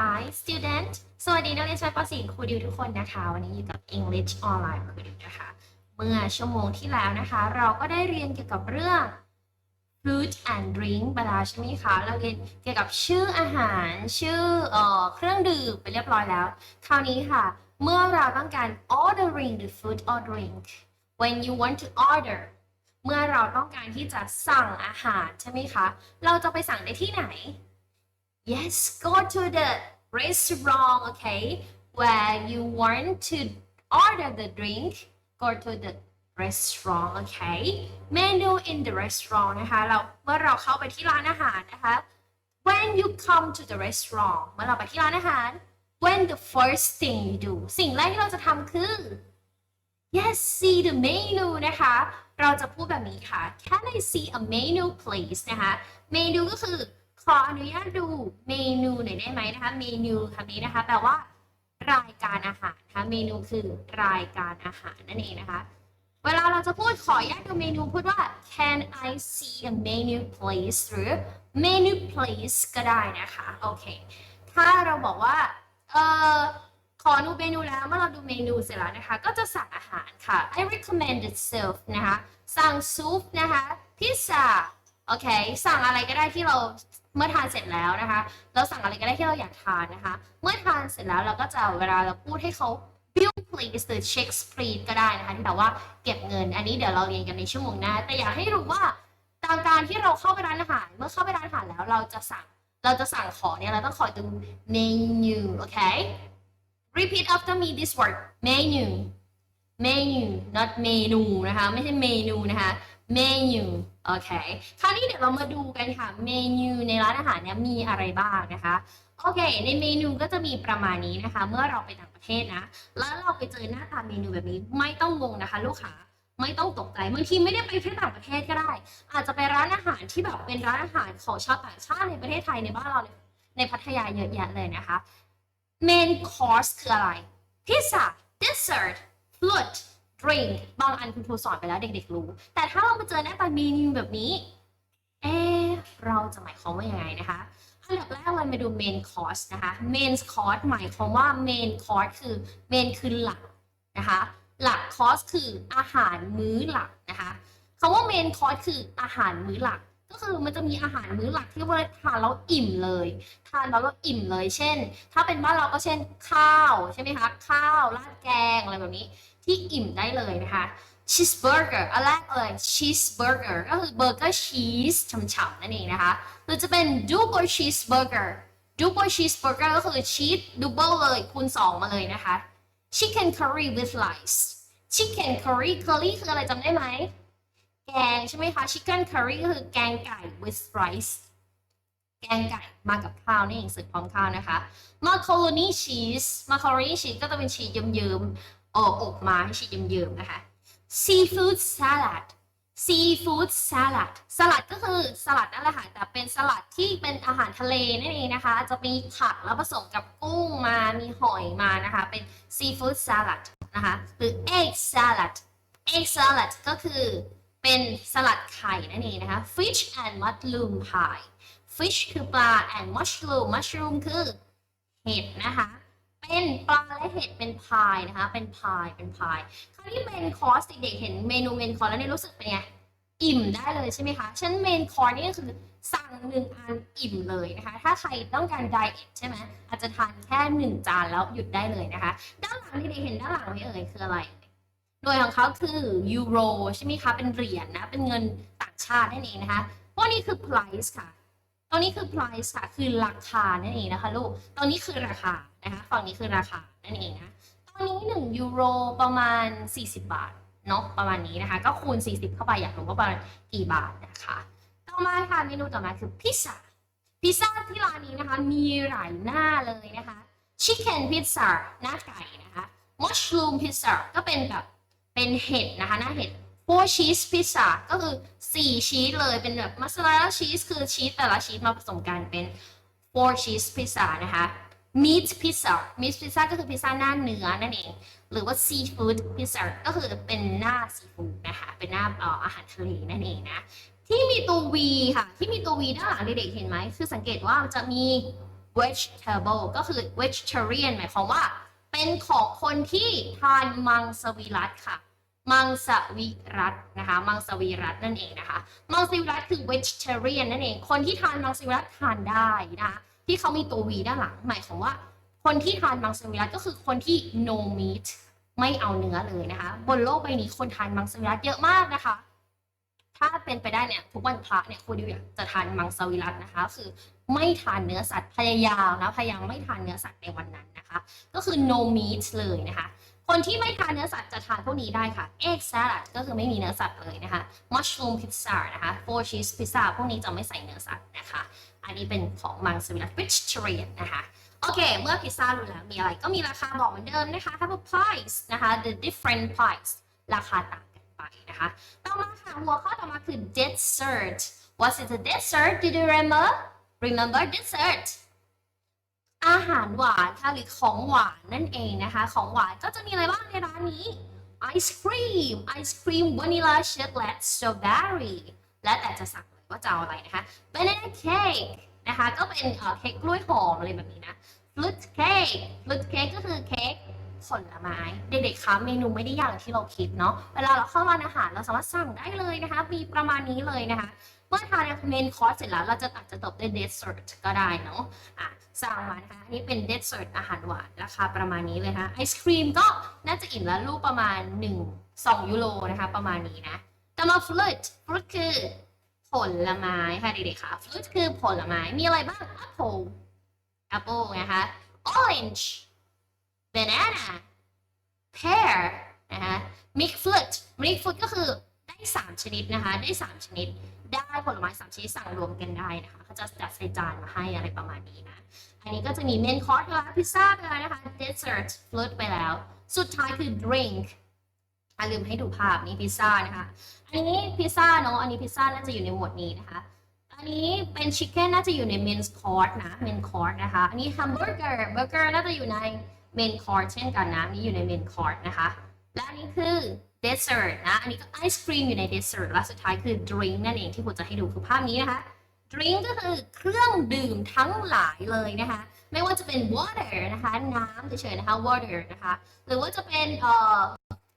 Hi student สวัสดีนักเรียนชั้นป .4 ครูดิวทุกคนนะคะ วันนี้อยู่กับ English Online ครูดิวนะคะ เมื่อชั่วโมงที่แล้วนะคะ เราก็ได้เรียนเกี่ยวกับเรื่อง food and drink ไปแล้วใช่ไหมคะ เราเรียนเกี่ยวกับชื่ออาหาร ชื่อเอ่อเครื่องดื่มไปเรียบร้อยแล้ว คราวนี้ค่ะ เมื่อเราต้องการ ordering the food or drink when you want to order เมื่อเราต้องการที่จะสั่งอาหารใช่ไหมคะ เราจะไปสั่งได้ที่ไหน Yes, go to the restaurant, okay? Where you want to order the drink, go to the restaurant, okay? Menu in the restaurant นะคะ เราเมื่อเราเข้าไปที่ร้านอาหารนะคะ When you come to the restaurant เมื่อเราไปที่ร้านอาหาร When the first thing you do สิ่งแรกที่เราจะทำคือ Yes see the menu นะคะ เราจะพูดแบบนี้ค่ะ Can I see a menu please นะคะ เมนูก็คือ ข ออนุญาตดูเมนูหน่อยได้ไหมนะคะ เมนูคำนี้นะคะแปลว่า รายการอาหารนะคะเมนูคือรายการอาหารนั่นเองนะคะ เวลาเราจะพูดขออนุญาตดูเมนูพูดว่า Can I see a menu please หรือ menu please ก็ได้นะคะโอเคถ้าเราบอกว่าเออขอดูเมนูแล้วเมื่อเราดูเมนูเสร็จแล้วนะคะ ก็จะสั่งอาหารค่ะ I recommend itself นะคะ สั่งซุปนะคะพิซซ่าโอเค สั่งอะไรก็ได้ที่เรา เมื่อทานเสร็จแล้วนะคะ เราสั่งอะไรก็ได้ที่เราอยากทานนะคะ เมื่อทานเสร็จแล้วเราก็จะเวลาเราพูดให้เขา bill please หรือ check please ก็ได้นะคะที่แปลว่าเก็บเงิน อันนี้เดี๋ยวเราเรียนกันในชั่วโมงหน้า แต่อยากให้รู้ว่าตามการที่เราเข้าไปร้านอาหาร เมื่อเข้าไปร้านอาหารแล้วเราจะสั่ง เราจะสั่งของเนี่ยเราต้องคอยดู menu โอเค repeat after me this word menu menu not เมนูนะคะ ไม่ใช่เมนูนะคะ menu โอเคคราวนี้เดี๋ยวเรามาดูกันค่ะเมนูในร้านอาหารเนี่ยมีอะไรบ้างนะคะโอเค ในเมนูก็จะมีประมาณนี้นะคะ เมื่อเราไปต่างประเทศนะ แล้วเราไปเจอหน้าตาเมนูแบบนี้ไม่ต้องงงนะคะ ลูกค้าไม่ต้องตกใจบางทีไม่ได้ไปแค่ต่างประเทศก็ได้ อาจจะไปร้านอาหารที่แบบเป็นร้านอาหารของชาวต่างชาติในประเทศไทยในบ้านเราในพัทยาเยอะแยะเลยนะคะ main course คืออะไรพิซซ่า dessert fruit drink บางอันคุณครูสอนไปแล้วเด็กๆรู้ แต่ถ้าเรามาเจอหน้าตาเมนูแบบนี้ เอ๊เราจะหมายความว่ายังไงนะคะอันดับแรกเรามาดู main course นะคะ main course หมายความว่า main course คือ main คือหลักนะคะหลัก course คืออาหารมื้อหลักนะคะคำว่า main course คืออาหารมื้อหลัก ก็คือมันจะมีอาหารมื้อหลักที่ว่าทานแล้วอิ่มเลยทานแล้วเราอิ่มเลย เช่น ถ้าเป็นบ้านเราก็เช่นข้าวใช่ไหมคะข้าวราดแกงอะไรแบบนี้ ที่อิ่มได้เลยนะคะชีสเบอร์เกอร์อันแรกเลยชีสเบอร์เกอร์ก็คือเบอร์เกอร์ชีสฉ่ำๆนั่นเองนะคะหรือจะเป็นดูเบิลชีสเบอร์เกอร์ดูเบิลชีสเบอร์เกอร์ก็คือชีสดูเบิลเลยคูณ2 มาเลยนะคะ chicken curry with rice chicken curry curry คืออะไรจำได้ไหม แกงใช่ไหมคะ chicken curry ก็คือแกงไก่ with rice แกงไก่มากับข้าวนี่เองสิร์ฟพร้อมข้าวนะคะ macaroni cheese macaroni cheese ก็จะเป็นชีสเยิ้มๆ ออกอบมาให้ชีสเยิ้มๆนะคะ seafood salad seafood salad สลัดก็คือสลัดนั่นแหละค่ะ แต่เป็นสลัดที่เป็นอาหารทะเลนั่นเองนะคะ จะมีผักแล้วผสมกับกุ้งมา มีหอยมานะคะ เป็น seafood salad นะคะ หรือ egg salad egg salad ก็คือเป็นสลัดไข่นั่นเองนะคะ fish and mushroom pie fish คือปลา and mushroom mushroom คือเห็ดนะคะ เป็นปลาและเห็ดเป็นพายนะคะ เป็นพายเป็นพายคราวนี้เมนคอร์สเด็กๆเห็นเมนูเมนคอร์สแล้วเนี่ยรู้สึกเป็นไงอิ่มได้เลยใช่ไหมคะฉันเมนคอร์สนี่ก็คือสั่งหนึ่งอันอิ่มเลยนะคะ ถ้าใครต้องการไดเอทใช่ไหมอาจจะทานแค่หนึ่งจานแล้วหยุดได้เลยนะคะ ด้านหลังที่เด็กๆเห็นด้านหลังไหมเอ่ยคืออะไรโดยของเขาคือยูโรใช่ไหมคะเป็นเหรียญนะเป็นเงินต่างชาตินั่นเองนะคะพวกนี้คือ price ค่ะ ตรงนี้คือ price ค่ะคือราคานั่นเองนะคะลูกตรงนี้คือราคานะคะฝั่งนี้คือราคานั่นเองนะตอนนี้1ยูโรประมาณ 40 บาทเนาะประมาณนี้นะคะ ก็คูณ 40 เข้าไปอยากรู้ว่าประมาณกี่บาทนะคะต่อมาค่ะเมนูต่อมาคือพิซซ่าพิซซ่าที่ร้านนี้นะคะ มีหลายหน้าเลยนะคะ chicken pizza หน้าไก่นะคะ mushroom pizza ก็เป็นแบบเป็นเห็ดนะคะหน้าเห็ด four cheese pizza ก็คือ 4 ชีสเลยเป็นแบบมัสลาชีสคือชีสแต่ละชีสมาผสมกันเป็น four cheese pizza นะคะ meat pizza meat pizza ก็คือพิซซ่าหน้าเนื้อนั่นเอง หรือว่า seafood pizza ก็คือเป็นหน้าซีฟู้ดนะคะ เป็นหน้าออาหารทะเลนั่นเองนะ ที่มีตัว V ค่ะ ที่มีตัว V ด้านหลังเด็กๆเห็นไหม คือสังเกตว่าจะมี vegetable ก็คือ vegetarian หมายความว่า เป็นของคนที่ทานมังสวิรัตค่ะ มังสวิรัตนะคะมังสวิรัตนั่นเองนะคะมังสวิรัตคือ vegetarian นั่นเอง คนที่ทานมังสวิรัตทานได้นะคะที่เขามีตัว V ด้านหลังหมายความว่า คนที่ทานมังสวิรัตก็คือคนที่ no meat ไม่เอาเนื้อเลยนะคะ บนโลกใบนี้คนทานมังสวิรัตเยอะมากนะคะ ถ้าเป็นไปได้เนี่ยทุกวันพระเนี่ยคุณดิวอยากจะทานมังสวิรัตนะคะ คือไม่ทานเนื้อสัตว์พยายามนะพยายามไม่ทานเนื้อสัตว์ในวันนั้นนะคะ ก็คือ no meat เลยนะคะ คนที่ไม่ทานเนื้อสัตว์จะทานพวกนี้ได้ค่ะ egg salad ก็คือไม่มีเนื้อสัตว์เลยนะคะ mushroom pizza นะคะ four cheese pizza พวกนี้จะไม่ใส่เนื้อสัตว์นะคะ อันนี้เป็นของมังสวิรัต vegetarian นะคะโอเค เมื่อพิซซ่ารู้แล้วมีอะไรก็มีราคาบอกเหมือนเดิมนะคะ have price นะคะ the different price ราคาต่างกันไปนะคะ ต่อมาค่ะหัวข้อต่อมาคือ dessert what is a dessert did you remember remember dessert อาหารหวานค่ะหรือของหวานนั่นเองนะคะ ของหวานก็จะมีอะไรบ้างในร้านนี้ไอศครีมไอศครีมวานิลาช็อกโกแลตสตรอเบอรี่และแต่จะสั่งเลยว่าจะเอาอะไรนะคะ banana cake นะคะก็เป็นเค้กกล้วยหอมอะไรแบบนี้นะ fruit cake fruit cake ก็คือเค้กผลไม้ เด็กๆคะเมนูไม่ได้อย่างที่เราคิดเนาะเวลาเราเข้าร้านอาหารเราสามารถสั่งได้เลยนะคะ มีประมาณนี้เลยนะคะ เมื่อทานเมนคอร์สเสร็จแล้วเราจะตัดจะตบด้วยเดสเซอร์ก็ได้เนาะอะสั่งมานะคะอันนี้เป็นเดสเซอร์อาหารหวานราคาประมาณนี้เลยนะคะไอศครีมก็น่าจะอิ่มแล้วลูกประมาณ 1 2 ยูโรนะคะ ประมาณนี้นะต่อมาฟรุตฟรุตคือผลไม้ค่ะเด็กๆค่ะฟรุตคือผลไม้มีอะไรบ้าง apple apple นะคะ orange banana pear นะคะ mix fruit mix fruit ก็คือ 3 ชนิดนะคะ ได้ 3 ชนิด ได้ผลไม้ 3 ชนิดสั่งรวมกันได้นะคะเขาจะจัดใส่จานมาให้อะไรประมาณนี้นะ อันนี้ก็จะมีเมนคอร์สไปแล้วพิซซ่าไปแล้วนะคะ dessert fruit ไปแล้ว สุดท้ายคือ drink อะลืมให้ดูภาพนี้พิซซ่านะคะ อันนี้พิซซ่าเนาะ อันนี้พิซซ่าน่าจะอยู่ในหมวดนี้นะคะ อันนี้เป็นชิคเก้นน่าจะอยู่ในเมนคอร์สนะเมนคอร์สนะคะ อันนี้แฮมเบอร์เกอร์เบอร์เกอร์น่าจะอยู่ในเมนคอร์สเช่นกันนะอันนี้อยู่ในเมนคอร์สนะคะ และอันนี้คือ เดสเซอร์นะ อันนี้ก็ไอศครีมอยู่ในเดสเซอร์และสุดท้ายคือดริงนั่นเองที่ผมจะให้ดูคือภาพนี้นะคะดริงก็คือเครื่องดื่มทั้งหลายเลยนะคะ ไม่ว่าจะเป็น water นะคะ น้ำเฉยๆนะคะ water นะคะ หรือว่าจะเป็นเอ่อ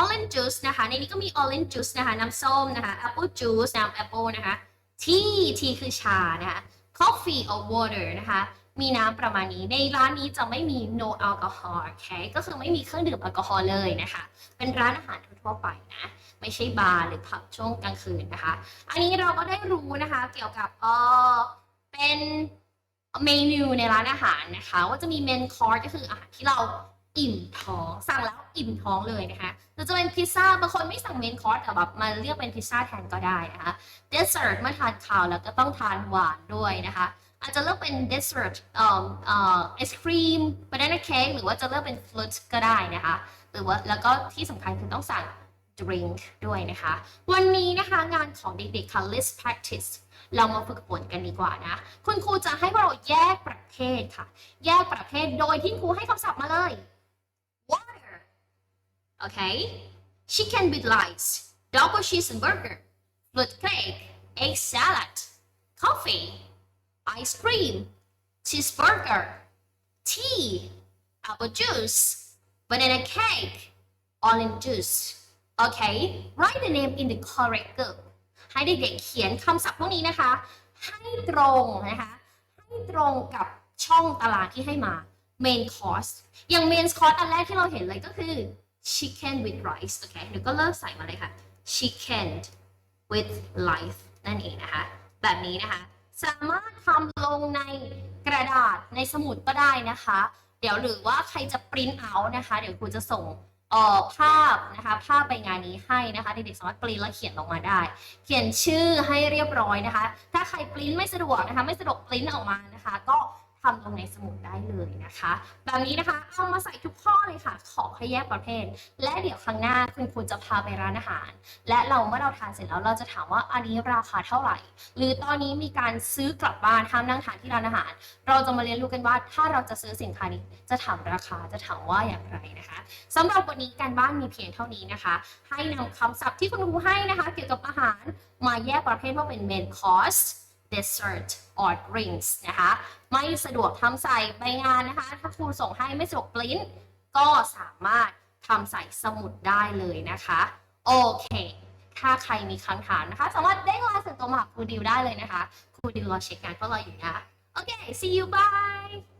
orange juice นะคะ ในนี้ก็มี orange juice นะคะ น้ำส้มนะคะ apple juice น้ำ apple นะคะ tea tea คือชานะคะ coffee or water นะคะ มีน้ำประมาณนี้ ในร้านนี้จะไม่มี no alcohol โอเคก็คือไม่มีเครื่องดื่มแอลกอฮอล์เลยนะคะ เป็นร้านอาหารทั่วไปนะ ไม่ใช่บาร์หรือผับช่วงกลางคืนนะคะ อันนี้เราก็ได้รู้นะคะเกี่ยวกับเออเป็นเมนูในร้านอาหารนะคะว่าจะมีเมนคอร์สก็คืออาหารที่เราอิ่มท้องสั่งแล้วอิ่มท้องเลยนะคะหรือจะเป็นพิซซ่าบางคนไม่สั่งเมนคอร์สแต่แบบมาเรียกเป็นพิซซ่าแทนก็ได้นะคะเดสเซอร์เมื่อทานข้าวแล้วก็ต้องทานหวานด้วยนะคะ อาจจะเลือกเป็นเดสเซอร์เอ่อเอ่อไอศครีมบานาน่าเค้กหรือว่าจะเลือกเป็นฟรุตก็ได้นะคะ หรือว่าแล้วก็ที่สำคัญคือต้องสั่ง drink ด้วยนะคะ วันนี้นะคะงานของเด็กๆค่ะ list practice เรามาฝึกฝนกันดีกว่านะ คุณครูจะให้พวกเราแยกประเภทค่ะ แยกประเภทโดยที่ครูให้คำศัพท์มาเลย water โอเค chicken with rice double cheeseburger fruit cake egg salad coffee ice cream cheeseburger tea apple juice banana cake orange juice okay write the name in the correct group ให้เด็กๆเขียนคำศัพท์พวกนี้นะคะ ให้ตรงนะคะ ให้ตรงกับช่องตารางที่ให้มา main course อย่าง main course อันแรกที่เราเห็นเลยก็คือ chicken with rice โอเคเดี๋ยวก็เลิกใส่มาเลยค่ะ chicken with rice นั่นเองนะคะ แบบนี้นะคะ สามารถทำลงในกระดาษในสมุดก็ได้นะคะ เดี๋ยวหรือว่าใครจะปริ้นเอานะคะ เดี๋ยวครูจะส่งออกภาพนะคะ ภาพไปงานนี้ให้นะคะเด็กๆสามารถปริ้นแล้วเขียนลงมาได้ เขียนชื่อให้เรียบร้อยนะคะ ถ้าใครปริ้นไม่สะดวกนะคะ ไม่สะดวกปริ้นออกมานะคะ ก็ ทำลงในสมุดได้เลยนะคะ แบบนี้นะคะเอามาใส่ทุกข้อเลยค่ะ ขอให้แยกประเภท และเดี๋ยวครั้งหน้าคุณครูจะพาไปร้านอาหาร และเราเมื่อเราทานเสร็จแล้วเราจะถามว่าอันนี้ราคาเท่าไหร่ หรือตอนนี้มีการซื้อกลับบ้านห้ามนั่งทานที่ร้านอาหาร เราจะมาเรียนรู้กันว่าถ้าเราจะซื้อสินค้านี้จะถามราคาจะถามว่าอย่างไรนะคะสำหรับวันนี้การบ้านมีเพียงเท่านี้นะคะ ให้นำคำศัพท์ที่คุณครูให้นะคะ เกี่ยวกับอาหารมาแยกประเภทว่าเป็น main course dessert or drinks นะคะ ไม่สะดวกทำใส่ใบงานนะคะ ถ้าครูส่งให้ไม่สะดวกปริ้น ก็สามารถทำใส่สมุดได้เลยนะคะ โอเค ถ้าใครมีคำถามนะคะ สามารถเด้งไลน์ส่วนตัวมาหาครูดิวได้เลยนะคะ ครูดิวรอเช็คงานก็ราอยู่นะ โอเค see you bye